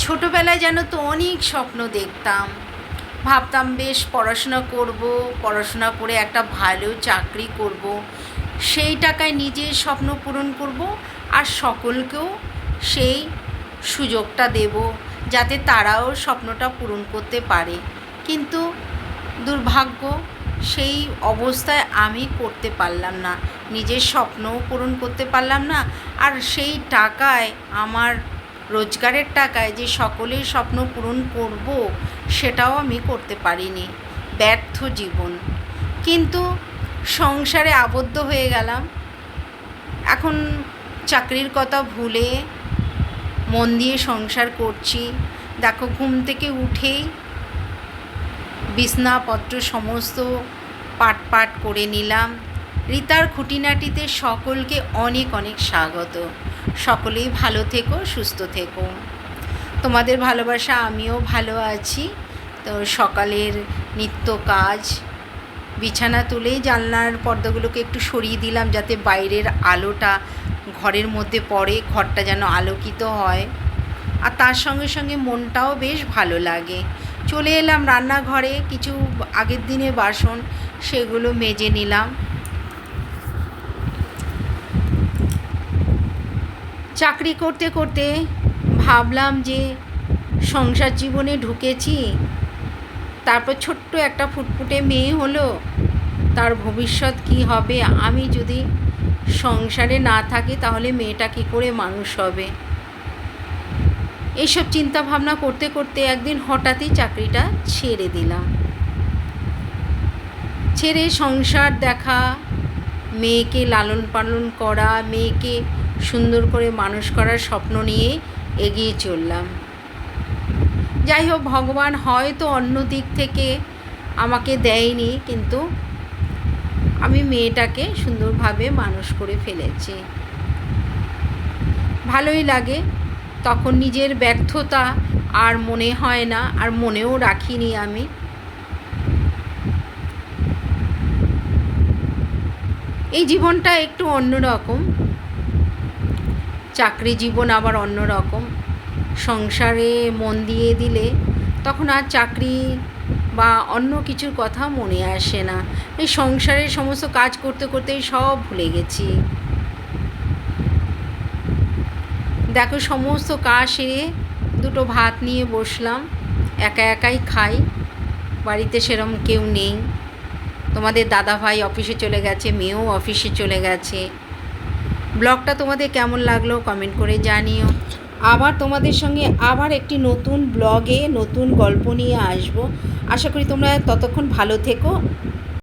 ছোটোবেলায় যেন তো অনেক স্বপ্ন দেখতাম। ভাবতাম, বেশ, পড়াশোনা করব, পড়াশোনা করে একটা ভালো চাকরি করব। সেই টাকায় নিজের স্বপ্ন পূরণ করব আর সকলকেও সেই সুযোগটা দেব, যাতে তারাও স্বপ্নটা পূরণ করতে পারে। কিন্তু দুর্ভাগ্য, সেই অবস্থায় আমি করতে পারলাম না। নিজের স্বপ্নও পূরণ করতে পারলাম না। আর সেই টাকায় আমার রোজগারের টাকায় যে সকলের স্বপ্ন পূরণ করব, সেটাও আমি করতে পারিনি। ব্যর্থ জীবন। কিন্তু সংসারে আবদ্ধ হয়ে গেলাম। এখন চাকরির কথা ভুলে মন দিয়ে সংসার করছি। দেখো, ঘুম থেকে উঠেই বিছনাপত্র সমস্ত পাট পাট করে নিলাম। রিতার খুঁটিনাটিতে সকলকে অনেক অনেক স্বাগত। সকলেই ভালো থেকো, সুস্থ থেকো। তোমাদের ভালোবাসা, আমিও ভালো আছি। তো সকালের নিত্য কাজ, বিছানা তুলেই জানলার পর্দাগুলোকে একটু সরিয়ে দিলাম যাতে বাইরের আলোটা ঘরের মধ্যে পড়ে, ঘরটা যেন আলোকিত হয়। আর তার সঙ্গে সঙ্গে মনটাও বেশ ভালো লাগে। চলে এলাম রান্নাঘরে, কিছু আগের দিনে বাসন, সেগুলো মেজে নিলাম। চাকরি করতে করতে ভাবলাম যে সংসার জীবনে ঢুকেছি। তারপর ছোট্ট একটা ফুটফুটে মেয়ে হলো। তার ভবিষ্যৎ কি হবে? আমি যদি সংসারে না থাকি তাহলে মেয়েটা কী করে মানুষ হবে? এইসব চিন্তা ভাবনা করতে করতে একদিন হঠাৎই চাকরিটা ছেড়ে দিলাম। ছেড়ে সংসার দেখা, মেয়েকে লালন পালন করা, মেয়েকে সুন্দর করে মানুষ করার স্বপ্ন নিয়ে এগিয়ে চললাম। যাই হোক, ভগবান হয়তো অন্য দিক থেকে আমাকে দেয়নি, কিন্তু আমি মেয়েটাকে সুন্দরভাবে মানুষ করে ফেলেছি। ভালোই লাগে, তখন নিজের ব্যর্থতা আর মনে হয় না, আর মনেও রাখিনি আমি। এই জীবনটা একটু অন্যরকম। চাকরি জীবন আবার অন্যরকম সংসারে মন দিয়ে দিলে তখন আর চাকরি বা অন্য কিছুর কথা মনে আসে না। এই সংসারের সমস্ত কাজ করতে করতেই সব ভুলে গেছি। দেখো, সমস্ত কাজ সেরে দুটো ভাত নিয়ে বসলাম। একা একাই খাই। বাড়িতে সেরম কেউ নেই। তোমাদের দাদা ভাই অফিসে চলে গেছে, মেয়েও অফিসে চলে গেছে। ব্লগটা তোমাদের কেমন লাগল কমেন্ট করে জানিও। আবার তোমাদের সঙ্গে আবার একটি নতুন ব্লগে নতুন গল্প নিয়ে আসব। আশা করি তোমরা ততক্ষণ ভালো থেকো।